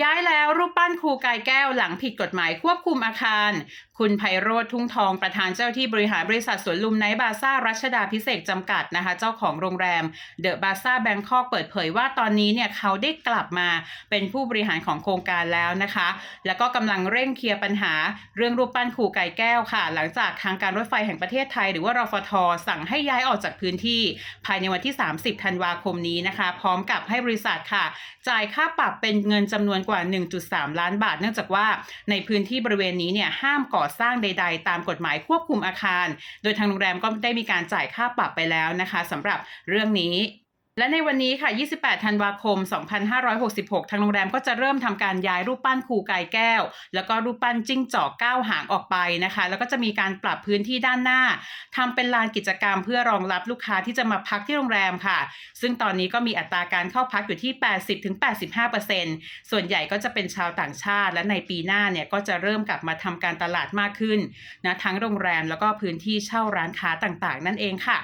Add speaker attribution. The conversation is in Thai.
Speaker 1: ย้ายแล้วรูปปั้นครูกายแก้วหลังผิดกฎหมายควบคุมอาคาร คุณไพโรธทุ่งทองประธานเจ้าที่บริหารบริษัทสวนลุมไนบาซ่ารัชดาพิเศษจำกัดนะคะ เจ้าของโรงแรมเดอะบาซ่าแบงคอกเปิดเผยว่าตอนนี้เนี่ยเขาได้กลับมาเป็นผู้บริหารของโครงการแล้วนะคะ แล้วก็กำลังเร่งเคลียร์ปัญหาเรื่องรูปปั้นครูไก่แก้วค่ะ หลังจากทางการรถไฟแห่งประเทศไทย หรือว่ารฟท สั่งให้ย้ายออกจากพื้นที่ ภายในวันที่ 30 ธันวาคมนี้นะคะ พร้อมกับให้บริษัทค่ะ จ่ายค่าปรับเป็นเงินจำนวนกว่า 1.3 ล้านบาท เนื่องจากว่าในพื้นที่บริเวณนี้เนี่ยห้ามก่อสร้างใด ๆ ตามกฎหมายควบคุมอาคาร โดยทางโรงแรมก็ได้มีการจ่ายค่าปรับไปแล้วนะคะสำหรับเรื่องนี้ และในวันนี้ค่ะ 28 ธันวาคม 2566 ทางโรงแรมก็จะเริ่มทำการย้ายรูปปั้นครูกายแก้ว แล้วก็รูปปั้นจิ้งจอกก้าวหางออกไปนะคะ แล้วก็จะมีการปรับพื้นที่ด้านหน้าทำเป็นลานกิจกรรมเพื่อรองรับลูกค้าที่จะมาพักที่โรงแรมค่ะ ซึ่งตอนนี้ก็มีอัตราการเข้าพักอยู่ที่ 80-85%ส่วนใหญ่ก็จะเป็นชาวต่างชาติ และในปีหน้าเนี่ยก็จะเริ่มกลับมาทำการตลาดมากขึ้นนะทั้งโรงแรมแล้วก็พื้นที่เช่าร้านค้าต่างๆ นั่นเองค่ะ